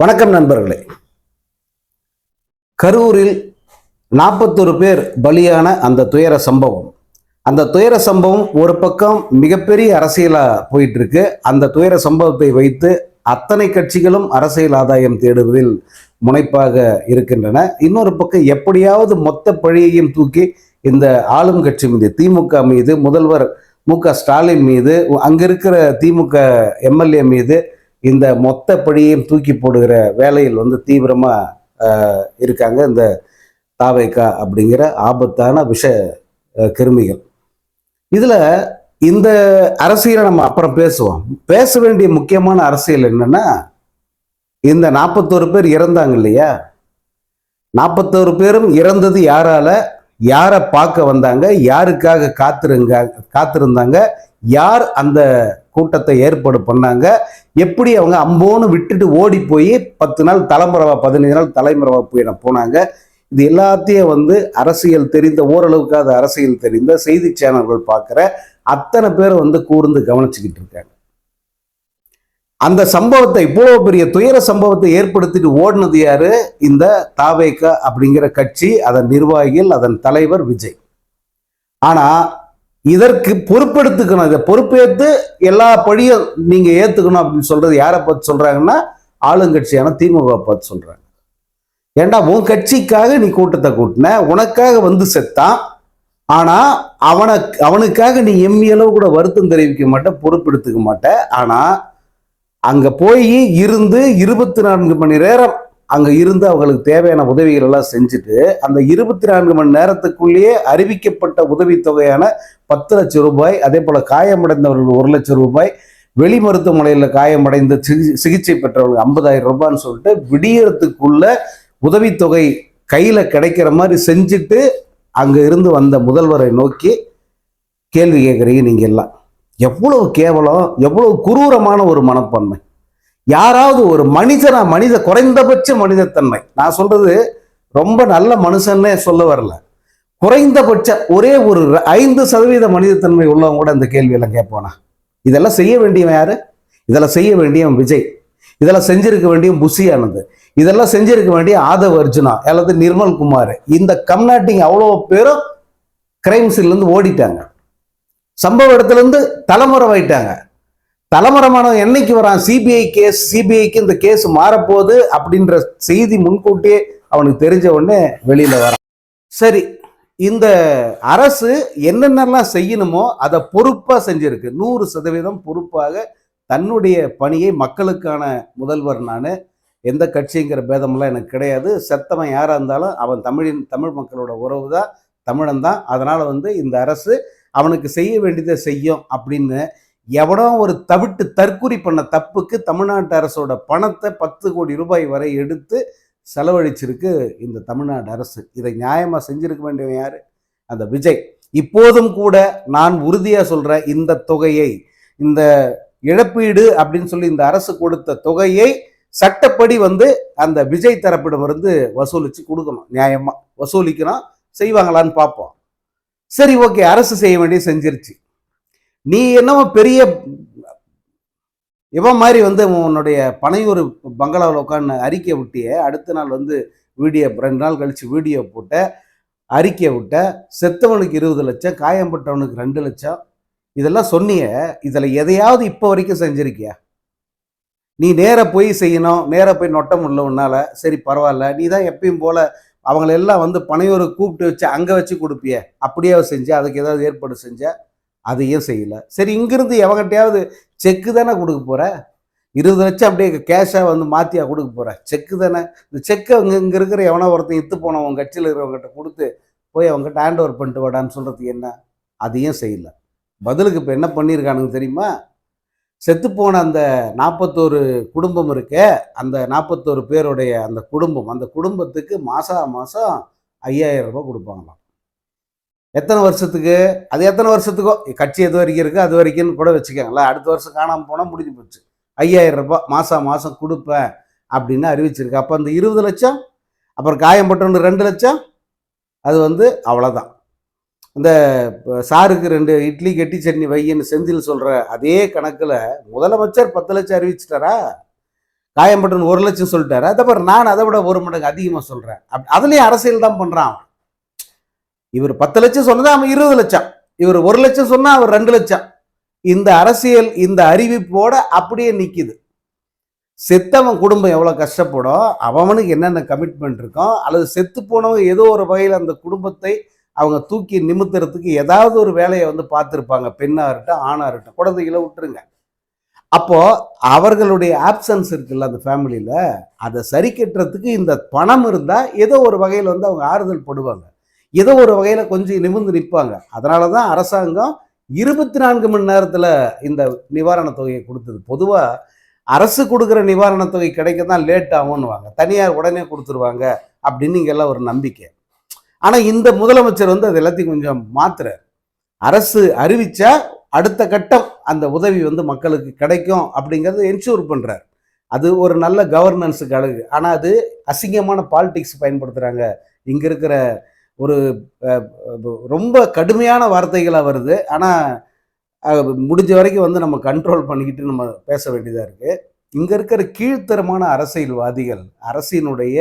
வணக்கம் நண்பர்களே. கரூரில் நாற்பத்தொரு பேர் பலியான அந்த துயர சம்பவம். அந்த துயர சம்பவம் ஒரு பக்கம் மிகப்பெரிய அரசியலாக போயிட்டு இருக்கு அந்த துயர சம்பவத்தை வைத்து அத்தனை கட்சிகளும் அரசியல் ஆதாயம் தேடுவதில் முனைப்பாக இருக்கின்றன. இன்னொரு பக்கம் எப்படியாவது மொத்த பழியையும் தூக்கி இந்த ஆளும் கட்சி மீது திமுக மீது முதல்வர் மு க ஸ்டாலின் மீது அங்கிருக்கிற திமுக எம்எல்ஏ மீது இந்த மொத்த பழியையும் தூக்கி போடுகிற வேலையில் வந்து தீவிரமாக இருக்காங்க இந்த தாவைக்கா அப்படிங்கிற ஆபத்தான விஷ கிருமிகள். இதில் இந்த அரசியலை நம்ம அப்புறம் பேசுவோம். பேச வேண்டிய முக்கியமான அரசியல் என்னன்னா இந்த நாற்பத்தோரு பேர் இறந்தாங்க இல்லையா? நாற்பத்தோரு பேரும் இறந்தது யாரால? யாரை பார்க்க வந்தாங்க? யாருக்காக காத்திருங்க காத்திருந்தாங்க? யார் அந்த கூட்டத்தை ஏற்பாடு பண்ணாங்க. எப்படி அவங்க அம்போன்னு விட்டுட்டு ஓடி போய் பத்து நாள் தலைமுறைவா பதினஞ்சு நாள் தலைமுறைவா போய் போனாங்க. இது எல்லாத்தையும் வந்து அரசியல் தெரிந்த ஓரளவுக்கு அது அரசியல் தெரிந்த செய்தி சேனல்கள் பார்க்குற அத்தனை பேர் வந்து கூர்ந்து கவனிச்சுக்கிட்டு இருக்காங்க. அந்த சம்பவத்தை இவ்வளோ பெரிய துயர சம்பவத்தை ஏற்படுத்திட்டு ஓடினது யாரு? இந்த தாவேக்கா அப்படிங்கிற கட்சி அதன் நிர்வாகிகள் அதன் தலைவர் விஜய். ஆனால் இதற்கு பொறுப்பெடுத்துக்கணும். இதை பொறுப்பேற்று எல்லா பழியும் நீங்க ஏத்துக்கணும் அப்படின்னு சொல்றது யாரை பார்த்து சொல்றாங்கன்னா ஆளுங்கட்சியான திமுக பார்த்து சொல்றாங்க. ஏண்டா உன் கட்சிக்காக நீ கூட்டத்தை கூட்டின உனக்காக வந்து செத்தான் ஆனா அவனை அவனுக்காக நீ எம்மி அளவு கூட வருத்தம் தெரிவிக்க மாட்ட பொறுப்பெடுத்துக்க மாட்ட ஆனா அங்க போய் இருந்து இருபத்தி நான்கு மணி நேரம் அங்கே இருந்து அவங்களுக்கு தேவையான உதவிகள் எல்லாம் செஞ்சுட்டு அந்த இருபத்தி நான்கு மணி நேரத்துக்குள்ளேயே அறிவிக்கப்பட்ட உதவித்தொகையான பத்து லட்சம் ரூபாய் அதே போல் காயமடைந்தவர்கள் ஒரு லட்சம் ரூபாய் வெளி மருத்துவமனையில் காயமடைந்த சிகி- சிகிச்சை பெற்றவர்கள் ஐம்பதாயிரம் ரூபான்னு சொல்லிட்டு விடியறதுக்குள்ள உதவித்தொகை கையில் கிடைக்கிற மாதிரி செஞ்சுட்டு அங்கே இருந்து வந்த முதல்வரை நோக்கி கேள்வி கேட்குறீங்க நீங்கள் எல்லாம். எவ்வளவு கேவலம் எவ்வளவு குரூரமான ஒரு மனப்பான்மை. யாராவது ஒரு மனிதனா மனித குறைந்தபட்ச மனிதத்தன்மை. நான் சொல்றது ரொம்ப நல்ல மனுஷன்னே சொல்ல வரல. குறைந்தபட்ச ஒரே ஒரு ஐந்து சதவீத மனிதத்தன்மை உள்ளவங்க கூட இந்த கேள்வியெல்லாம் கேட்போனா? இதெல்லாம் செய்ய வேண்டியவன் யாரு? இதெல்லாம் செய்ய வேண்டியவன் விஜய். இதெல்லாம் செஞ்சிருக்க வேண்டிய புஷி ஆனது இதெல்லாம் செஞ்சிருக்க வேண்டிய ஆதவ் அர்ஜுனா அல்லது நிர்மல் குமார். இந்த கம்நாட்டிங் அவ்வளோ பேரும் கிரைம் சீன்லேருந்து ஓடிட்டாங்க. சம்பவ இடத்துல இருந்து தலைமுறை ஆயிட்டாங்க தலைமுறமானவன் என்னைக்கு வரான்? சிபிஐ கேஸ் சிபிஐக்கு இந்த கேஸ் மாறப்போகுது அப்படின்ற செய்தி முன்கூட்டியே அவனுக்கு தெரிஞ்ச உடனே வெளியில் வரான். சரி இந்த அரசு என்னென்னலாம் செய்யணுமோ அதை பொறுப்பாக செஞ்சிருக்கு. நூறு சதவீதம் பொறுப்பாக தன்னுடைய பணியை மக்களுக்கான முதல்வர் நான் எந்த கட்சிங்கிற பேதமெல்லாம் எனக்கு கிடையாது. செத்தவன் யாராக இருந்தாலும் அவன் தமிழின் தமிழ் மக்களோட உறவு தான் தமிழன் தான் அதனால் வந்து இந்த அரசு அவனுக்கு செய்ய வேண்டியதை செய்யும் அப்படின்னு எவனோ ஒரு தவிட்டு தற்குறி பண்ண தப்புக்கு தமிழ்நாட்டு அரசோட பணத்தை பத்து கோடி ரூபாய் வரை எடுத்து செலவழிச்சிருக்கு இந்த தமிழ்நாடு அரசு. இதை நியாயமாக செஞ்சிருக்க வேண்டியவன் யார்? அந்த விஜய். இப்போதும் கூட நான் உறுதியாக சொல்கிற இந்த தொகையை இந்த இழப்பீடு அப்படின்னு சொல்லி இந்த அரசு கொடுத்த தொகையை சட்டப்படி வந்து அந்த விஜய் தரப்பிடமிருந்து வசூலித்து கொடுக்கணும். நியாயமாக வசூலிக்கணும். செய்வாங்களான்னு பார்ப்போம். சரி ஓகே. அரசு செய்ய வேண்டிய செஞ்சிருச்சு. நீ என்னமோ பெரிய இவன் மாதிரி வந்து உன்னுடைய பனையூர் பங்களாவில் உட்காந்து அறிக்கை விட்டிய அடுத்த நாள் வந்து வீடியோ ரெண்டு நாள் கழித்து வீடியோ போட்ட அறிக்கை விட்ட செத்தவனுக்கு இருபது லட்சம் காயம்பட்டவனுக்கு ரெண்டு லட்சம் இதெல்லாம் சொன்னிய இதில் எதையாவது இப்போ வரைக்கும் செஞ்சுருக்கியா? நீ நேராக போய் செய்யணும் நேராக போய் நொட்ட முடியல உன்னால் சரி பரவாயில்ல நீ தான் எப்பயும் போல் அவங்கள எல்லாம் வந்து பனையூரை கூப்பிட்டு வச்சு அங்கே வச்சு கொடுப்பிய அப்படியே செஞ்ச அதுக்கு ஏதாவது ஏற்பாடு செஞ்ச அதையும் செய்யலை. சரி இங்கிருந்து எவங்கிட்டையாவது செக்கு தானே கொடுக்க போகிற இருபது லட்சம் அப்படியே கேஷாக வந்து மாத்தியா கொடுக்க போகிற செக்கு தானே? இந்த செக்கை அங்கே இங்கே இருக்கிற எவனோ ஒருத்தன் இத்து போனவன் கட்சியில் இருக்கிறவங்ககிட்ட கொடுத்து போய் அவங்ககிட்ட ஹேண்ட் ஓவர் பண்ணிட்டு வாடான்னு சொல்கிறது என்ன? அதையும் செய்யல. பதிலுக்கு இப்போ என்ன பண்ணியிருக்கானுங்க தெரியுமா? செத்துப்போன அந்த நாற்பத்தோரு குடும்பம் இருக்கே அந்த நாற்பத்தோரு பேருடைய அந்த குடும்பம் அந்த குடும்பத்துக்கு மாதம் மாதம் ஐயாயிரம் ரூபாய் கொடுப்பாங்களாம். எத்தனை வருஷத்துக்கு? அது எத்தனை வருஷத்துக்கோ? கட்சி எது வரைக்கும் இருக்குது அது வரைக்கும்னு கூட வச்சுக்கோங்களேன். அடுத்த வருஷம் காணாமல் போனால் முடிஞ்சு போச்சு. ஐயாயிரம் ரூபாய் மாதம் மாதம் கொடுப்பேன் அப்படின்னு அறிவிச்சிருக்கு. அப்போ அந்த இருபது லட்சம் அப்புறம் காயம்பட்டவனு ரெண்டு லட்சம் அது வந்து அவ்வளோதான் இந்த சாருக்கு ரெண்டு இட்லி கெட்டி சட்னி வையின்னு செந்தில் சொல்கிற அதே கணக்கில் முதலமைச்சர் பத்து லட்சம் அறிவிச்சிட்டாரா? காயம்பட்டன் ஒரு லட்சம் சொல்லிட்டாரு? அதை நான் அதை விட ஒரு மடங்கு அதிகமாக சொல்கிறேன் அப் அதுலேயும் அரசியல் தான் பண்ணுறான் இவர் பத்து லட்சம் சொன்னது அவன் இருபது லட்சம். இவர் ஒரு லட்சம் சொன்னா அவர் ரெண்டு லட்சம். இந்த அரசியல் இந்த அறிவிப்போட அப்படியே நிற்கிது செத்தவன் குடும்பம் எவ்வளோ கஷ்டப்படும் அவனுக்கு என்னென்ன கமிட்மெண்ட் இருக்கும் அல்லது செத்து போனவங்க ஏதோ ஒரு வகையில் அந்த குடும்பத்தை அவங்க தூக்கி நிமித்துறதுக்கு ஏதாவது ஒரு வேலையை வந்து பார்த்துருப்பாங்க. பெண்ணாக இருக்கட்டும் ஆணாக இருக்கட்டும் குழந்தைகளை விட்டுருங்க. அப்போது அவர்களுடைய ஆப்சன்ஸ் இருக்குல்ல அந்த ஃபேமிலியில் அதை சரி கட்டுறதுக்கு இந்த பணம் இருந்தால் ஏதோ ஒரு வகையில் வந்து அவங்க ஆறுதல் படுவாங்க. ஏதோ ஒரு வகையில் கொஞ்சம் நிமிர்ந்து நிற்பாங்க. அதனால தான் அரசாங்கம் இருபத்தி நான்கு மணி நேரத்தில் இந்த நிவாரணத் தொகையை கொடுத்தது. பொதுவாக அரசு கொடுக்குற நிவாரணத் தொகை கிடைக்க தான் லேட் ஆகும்னுவாங்க. தனியார் உடனே கொடுத்துருவாங்க அப்படின்னு இங்கெல்லாம் ஒரு நம்பிக்கை. ஆனால் இந்த முதலமைச்சர் வந்து அது எல்லாத்தையும் கொஞ்சம் மாத்துறார். அரசு அறிவித்தா அடுத்த கட்டம் அந்த உதவி வந்து மக்களுக்கு கிடைக்கும் அப்படிங்கிறத என்ஷூர் பண்ணுறார் அது ஒரு நல்ல கவர்னன்ஸுக்கு அழகு. ஆனால் அது அசிங்கமான பாலிடிக்ஸ் பயன்படுத்துகிறாங்க இங்கே இருக்கிற ஒரு ரொம்ப கடுமையான வார்த்தைகளாக வருது. ஆனால் முடிஞ்ச வரைக்கும் வந்து நம்ம கண்ட்ரோல் பண்ணிக்கிட்டு நம்ம பேச வேண்டியதாக இருக்குது இங்கே இருக்கிற கீழ்த்தரமான அரசியல்வாதிகள் அரசினுடைய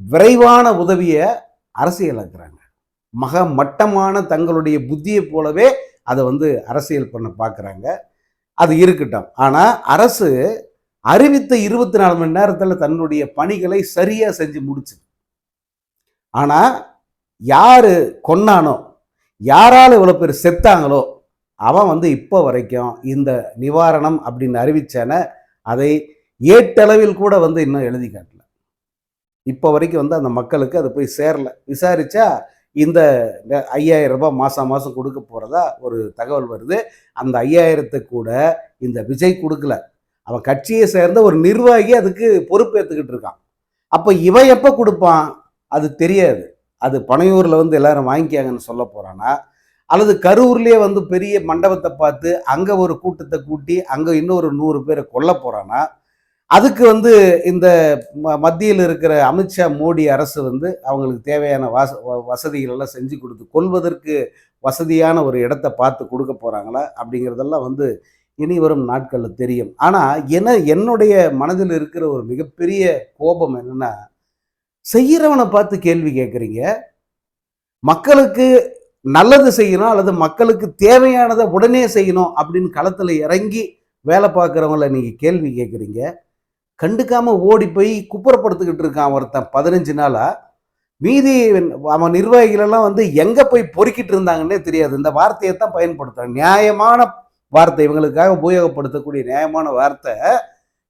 விரைவான உதவியை அரசியலாக்குறாங்க. மக மட்டமான தங்களுடைய புத்தியை போலவே அதை வந்து அரசியல் பண்ண பார்க்குறாங்க அது இருக்கட்டும். ஆனால் அரசு அறிவித்த இருபத்தி நாலு மணி நேரத்தில் தன்னுடைய பணிகளை சரியாக செஞ்சு முடிச்சு ஆனால் யார் கொன்னானோ யாரால் இவ்வளோ பேர் செத்தாங்களோ அவன் வந்து இப்போ வரைக்கும் இந்த நிவாரணம் அப்படின்னு அறிவிச்சான அதை ஏட்டளவில் கூட வந்து இன்னும் எழுதி காட்டல. இப்போ வரைக்கும் வந்து அந்த மக்களுக்கு அது போய் சேரல. விசாரிச்சா இந்த ஐயாயிரம் ரூபாய் மாதம் மாதம் கொடுக்க போகிறதா ஒரு தகவல் வருது. அந்த ஐயாயிரத்தை கூட இந்த விஜய் கொடுக்கல. அவன் கட்சியை சேர்ந்த ஒரு நிர்வாகி அதுக்கு பொறுப்பேற்றுக்கிட்டு இருக்கான். அப்போ இவன் எப்போ கொடுப்பான்? அது தெரியாது. அது பனையூரில் வந்து எல்லாரும் வாங்கிக்காங்கன்னு சொல்ல போகிறானா அல்லது கரூர்லேயே வந்து பெரிய மண்டபத்தை பார்த்து அங்கே ஒரு கூட்டத்தை கூட்டி அங்கே இன்னொரு நூறு பேரை கொல்ல போகிறானா அதுக்கு வந்து இந்த ம- மத்தியில் இருக்கிற அமித்ஷா மோடி அரசு வந்து அவங்களுக்கு தேவையான வாச வ- செஞ்சு கொடுத்து கொள்வதற்கு வசதியான ஒரு இடத்த பார்த்து கொடுக்க போகிறாங்களா அப்படிங்கிறதெல்லாம் வந்து இனி வரும் நாட்களில் தெரியும். ஆனால் என என்னுடைய மனதில் இருக்கிற ஒரு மிகப்பெரிய கோபம் என்னன்னா செய்கிறவனை பார்த்து கேள்வி கேட்குறீங்க. மக்களுக்கு நல்லது செய்யணும் அல்லது மக்களுக்கு தேவையானதை உடனே செய்யணும் அப்படின்னு களத்தில் இறங்கி வேலை பார்க்குறவங்கள நீங்கள் கேள்வி கேட்குறீங்க. கண்டுக்காமல் ஓடி போய் குப்புறப்படுத்திக்கிட்டு இருக்கான் ஒருத்தன் பதினஞ்சு நாளாக மீதி அவன் நிர்வாகிகளெல்லாம் வந்து எங்கே போய் பொறுக்கிட்டு இருந்தாங்கன்னே தெரியாது. இந்த வார்த்தையை தான் பயன்படுத்துகிறாங்க நியாயமான வார்த்தை. இவங்களுக்காக உபயோகப்படுத்தக்கூடிய நியாயமான வார்த்தை.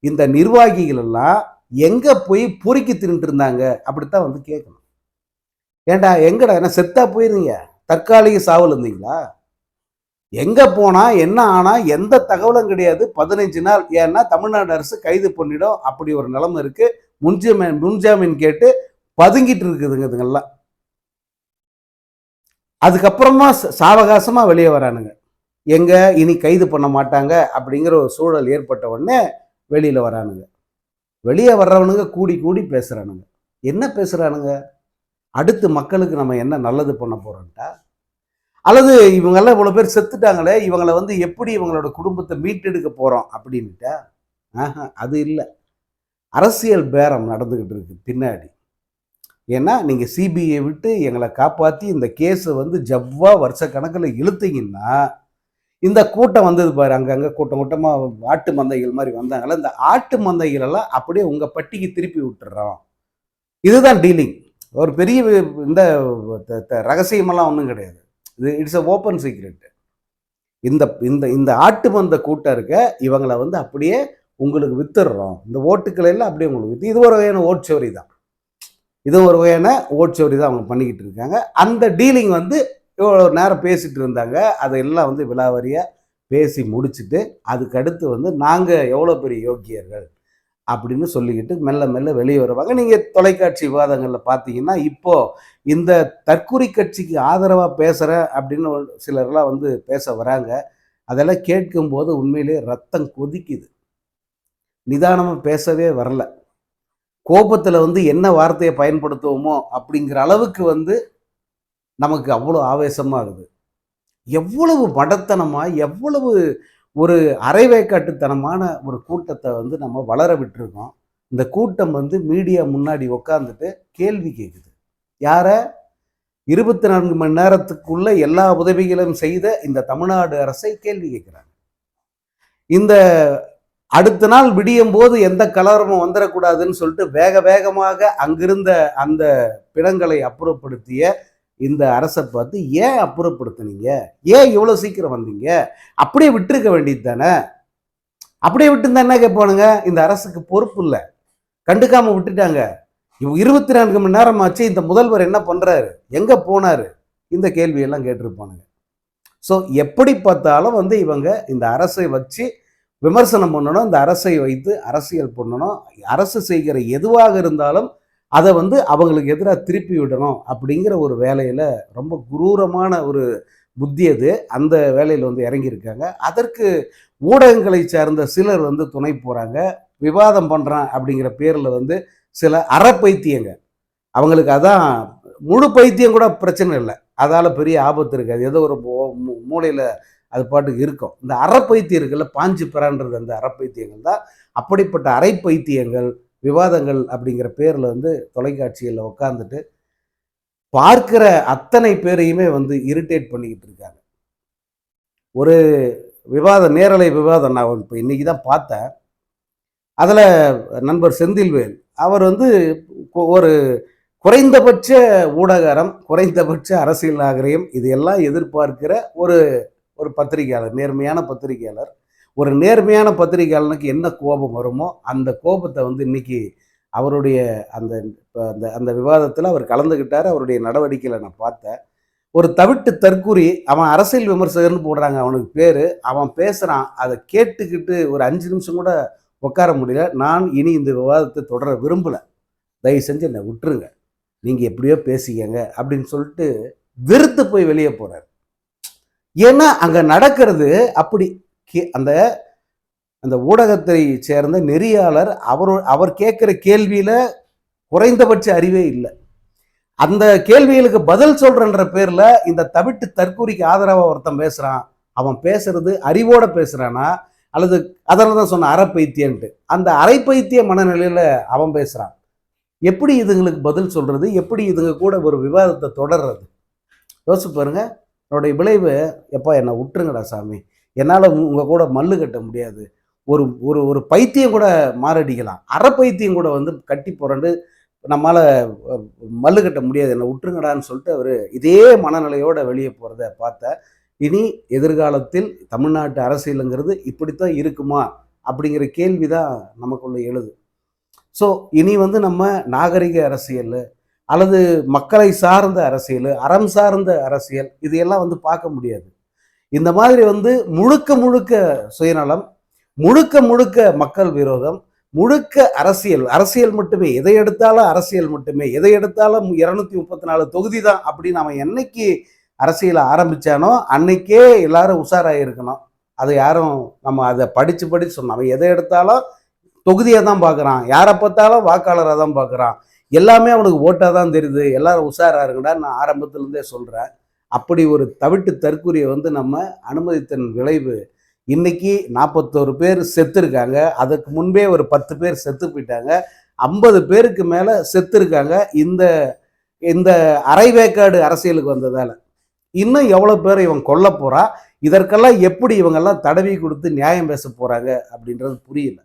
இந்த நிர்வாகிகள் எல்லாம் எங்கே போய் பொறுக்கி தின்னுட்டு இருந்தாங்க? அப்படித்தான் வந்து கேட்கணும். ஏண்டா எங்கடா? என்ன செத்தா போயிருந்தீங்க? தற்காலிக சாவல் இருந்தீங்களா? எங்கே போனால் என்ன ஆனால் எந்த தகவலும் கிடையாது. பதினஞ்சு நாள். ஏன்னா தமிழ்நாடு அரசு கைது பண்ணிடும். அப்படி ஒரு நிலைமை இருக்குது முன்ஜாமீன் முன்ஜாமீன் கேட்டு பதுங்கிட்டு இருக்குதுங்க இதுங்கெல்லாம் அதுக்கப்புறமா ச- வெளியே வரானுங்க. எங்கே? இனி கைது பண்ண மாட்டாங்க. அப்படிங்கிற ஒரு சூழல் ஏற்பட்ட உடனே வெளியில் வரானுங்க. வெளியே வர்றவனுங்க கூடி கூடி பேசுகிறானுங்க என்ன பேசுகிறானுங்க அடுத்து மக்களுக்கு நம்ம என்ன நல்லது பண்ண போகிறோன்ட்டா அல்லது இவங்கெல்லாம் இவ்வளோ பேர் செத்துட்டாங்களே இவங்களை வந்து எப்படி இவங்களோட குடும்பத்தை மீட்டெடுக்க போகிறோம் அப்படின்ட்டா ஆஹா அது இல்லை. அரசியல் பேரம் நடந்துக்கிட்டு இருக்கு பின்னாடி. ஏன்னா நீங்கள் சிபிஐ விட்டு எங்களை காப்பாற்றி இந்த கேஸை வந்து ஜவ்வா வருஷக்கணக்கில் இழுத்தீங்கன்னா இந்த கூட்டம் வந்தது பாரு அங்கங்கே கூட்டம். கூட்டமாக ஆட்டு மந்தைகள் மாதிரி வந்தாங்கல்ல இந்த ஆட்டு மந்தைகளெல்லாம் அப்படியே உங்கள் பட்டிக்கு திருப்பி விட்டுறோம் இதுதான் டீலிங் ஒரு பெரிய இந்த த- த- ரகசியமெல்லாம் ஒன்றும் கிடையாது. இது இட்ஸ் அ ஓப்பன் சீக்ரெட்டு இந்த இந்த இந்த ஆட்டு மந்த கூட்டம் இருக்க இவங்களை வந்து அப்படியே உங்களுக்கு வித்துடுறோம். இந்த ஓட்டுக்களை எல்லாம் அப்படியே உங்களுக்கு வித்து இது ஒரு வகையான ஓட்சோரி தான். இது ஒரு வகையான ஓட்சோரி தான் அவங்க பண்ணிக்கிட்டு இருக்காங்க. அந்த டீலிங் வந்து இவ்வளோ நேரம் பேசிகிட்டு இருந்தாங்க. அதையெல்லாம் வந்து விலாவரியாக பேசி முடிச்சுட்டு அதுக்கடுத்து வந்து நாங்கள் எவ்வளோ பெரிய யோக்கியர்கள் அப்படின்னு சொல்லிக்கிட்டு மெல்ல மெல்ல வெளியே வருவாங்க. நீங்கள் தொலைக்காட்சி விவாதங்களில் பார்த்தீங்கன்னா இப்போது இந்த தற்கொலை கட்சிக்கு ஆதரவாக பேசுகிறேன் அப்படின்னு ஒரு சிலர்லாம் வந்து பேச வராங்க. அதெல்லாம் கேட்கும்போது உண்மையிலே ரத்தம் கொதிக்குது. நிதானமாக பேசவே வரல. கோபத்தில் வந்து என்ன வார்த்தையை பயன்படுத்துவோமோ அப்படிங்கிற அளவுக்கு வந்து நமக்கு அவ்வளோ ஆவேசமாகுது எவ்வளவு மடத்தனமாக எவ்வளவு ஒரு அரைவேக்காட்டுத்தனமான ஒரு கூட்டத்தை வந்து நம்ம வளர விட்டுருக்கோம். இந்த கூட்டம் வந்து மீடியா முன்னாடி உக்காந்துட்டு கேள்வி கேட்குது யாரை? இருபத்தி நான்கு மணி நேரத்துக்குள்ளே எல்லா உதவிகளும் செய்த இந்த தமிழ்நாடு அரசை கேள்வி கேட்குறாங்க இந்த அடுத்த நாள் விடியும் போது எந்த கலவரமும் வந்துடக்கூடாதுன்னு சொல்லிட்டு வேக வேகமாக அங்கிருந்த அந்த பிணங்களை அப்புறப்படுத்திய இந்த அரசை பார்த்து ஏன் அப்புறப்படுத்துனீங்க? ஏன் இவ்வளோ சீக்கிரம் வந்தீங்க? அப்படியே விட்டுருக்க வேண்டியது தானே? அப்படியே விட்டுருந்தா என்ன கேட்பானுங்க? இந்த அரசுக்கு பொறுப்பு இல்லை. கண்டுக்காமல் விட்டுட்டாங்க. இவ் இருபத்தி நான்கு மணி நேரம் ஆச்சு இந்த முதல்வர் என்ன பண்ணுறாரு எங்கே போனார்? இந்த கேள்வியெல்லாம் கேட்டிருப்பானுங்க. ஸோ எப்படி பார்த்தாலும் வந்து இவங்க இந்த அரசை வச்சு விமர்சனம் பண்ணணும் இந்த அரசை வைத்து அரசியல் பண்ணணும். அரசு செய்கிற எதுவாக இருந்தாலும் அதை வந்து அவங்களுக்கு எதிராக திருப்பி விடணும் அப்படிங்கிற ஒரு வேலையில் ரொம்ப குரூரமான ஒரு புத்தி அது. அந்த வேலையில் வந்து இறங்கியிருக்காங்க. அதற்கு ஊடகங்களை சார்ந்த சிலர் வந்து துணை போகிறாங்க விவாதம் பண்ணுறான் அப்படிங்கிற பேரில் வந்து சில அறப்பைத்தியங்க அவங்களுக்கு அதான் முழு பைத்தியம் கூட பிரச்சனை இல்லை. அதால் பெரிய ஆபத்து இருக்காது ஏதோ ஒரு மூளையில் அது பாட்டுக்கு இருக்கும். இந்த அறப்பைத்தியம் இருக்குல்ல பாஞ்சு பெறான்றது அந்த அறப்பைத்தியங்கள் தான். அப்படிப்பட்ட அரைப்பைத்தியங்கள் விவாதங்கள் அப்படிங்கிற பேரில் வந்து தொலைக்காட்சியில் உட்காந்துட்டு பார்க்கிற அத்தனை பேரையுமே வந்து இரிட்டேட் பண்ணிக்கிட்டு இருக்காங்க. ஒரு விவாதம் நேரலை விவாதம் நான் இப்போ இன்றைக்கி தான் பார்த்தேன். அதில் நண்பர் செந்தில்வேல் அவர் வந்து ஒரு குறைந்தபட்ச ஊடகரம் குறைந்தபட்ச அரசியல் நாகரிகம் இது எல்லாம் எதிர்பார்க்கிற ஒரு ஒரு பத்திரிகையாளர் நேர்மையான பத்திரிகையாளர். ஒரு நேர்மையான பத்திரிகையாளனுக்கு என்ன கோபம் வருமோ அந்த கோபத்தை வந்து இன்னைக்கு அவருடைய அந்த அந்த அந்த விவாதத்தில் அவர் கலந்துக்கிட்டார் அவருடைய நடவடிக்கையில் நான் பார்த்தேன். ஒரு தவிட்டு தற்கூரி அவன் அரசியல் விமர்சகர்னு போடுறாங்க அவனுக்கு பேர் அவன் பேசுகிறான் அதை கேட்டுக்கிட்டு ஒரு அஞ்சு நிமிஷம் கூட உட்கார முடியல. நான் இனி இந்த விவாதத்தை தொடர விரும்பலை. தயவு செஞ்சு என்னை விட்டுருங்க. நீங்கள் எப்படியோ பேசிக்கங்க அப்படின்னு சொல்லிட்டு வெறுத்து போய் வெளியே போகிறார் ஏன்னா அங்கே நடக்கிறது அப்படி அந்த அந்த ஊடகத்தை சேர்ந்த நெறியாளர் அவர் அவர் கேட்குற கேள்வியில் குறைந்தபட்ச அறிவே இல்லை. அந்த கேள்விகளுக்கு பதில் சொல்கிறன்ற பேரில் இந்த தவிட்டு தற்கூரிக்கு ஆதரவாக ஒருத்தன் பேசுகிறான் அவன் பேசுறது அறிவோட பேசுகிறானா அல்லது அதில் தான் சொன்ன அறப்பைத்தியன்ட்டு அந்த அரைப்பைத்திய மனநிலையில் அவன் பேசுகிறான் எப்படி இதுங்களுக்கு பதில் சொல்கிறது எப்படி இதுங்க கூட ஒரு விவாதத்தை தொடர்றது? யோசிச்சு பாருங்க. என்னுடைய விளைவு எப்பா என்னை விட்டுருங்கடா சாமி. என்னால் உங்கள் கூட மல்லு கட்ட முடியாது. ஒரு ஒரு ஒரு பைத்தியம் கூட மாரடிக்கலாம். அறப்பைத்தியம் கூட வந்து கட்டி புரண்டு நம்மால் மல்லு கட்ட முடியாது. என்னை விட்டுருங்கடான்னு சொல்லிட்டு அவர் இதே மனநிலையோடு வெளியே போகிறத பார்த்த இனி எதிர்காலத்தில் தமிழ்நாட்டு அரசியலுங்கிறது இப்படித்தான் இருக்குமா? அப்படிங்கிற கேள்வி தான் நமக்குள்ள எழுது. ஸோ இனி வந்து நம்ம நாகரிக அரசியல் அல்லது மக்களை சார்ந்த அரசியல் அறம் சார்ந்த அரசியல் இதையெல்லாம் வந்து பார்க்க முடியாது. இந்த மாதிரி வந்து முழுக்க முழுக்க சுயநலம் முழுக்க முழுக்க மக்கள் விரோதம் முழுக்க அரசியல் அரசியல் மட்டுமே எதை எடுத்தாலும் அரசியல் மட்டுமே எதை எடுத்தாலும் இரநூத்தி முப்பத்தி நாலு தொகுதி தான் அப்படின்னு அவன் என்னைக்கு அரசியலை ஆரம்பிச்சானோ அன்னைக்கே எல்லாரும் உஷாராக இருக்கணும். அதை யாரும் நம்ம அதை படிச்சு படிச்சு சொன்னோம். அவன் எதை எடுத்தாலும் தொகுதியை தான் பார்க்குறான். யாரை பார்த்தாலும் வாக்காளராக தான் பார்க்குறான். எல்லாமே அவனுக்கு ஓட்டாக தான் தெரியுது. எல்லாரும் உஷாராக இருக்குடா நான் ஆரம்பத்துலேருந்தே சொல்கிறேன் அப்படி ஒரு தவிட்டு தற்கூரியை வந்து நம்ம அனுமதித்தன் விளைவு இன்னைக்கு நாற்பத்தோரு பேர் செத்துருக்காங்க. அதுக்கு முன்பே ஒரு பத்து பேர் செத்து போயிட்டாங்க. ஐம்பது பேருக்கு மேலே செத்துருக்காங்க. இந்த இந்த அரைவேக்காடு அரசியலுக்கு வந்ததால். இன்னும் எவ்வளோ பேர் இவன் கொல்ல போகிறா இதற்கெல்லாம் எப்படி இவங்கெல்லாம் தடவி கொடுத்து நியாயம் பேச போகிறாங்க அப்படின்றது புரியல.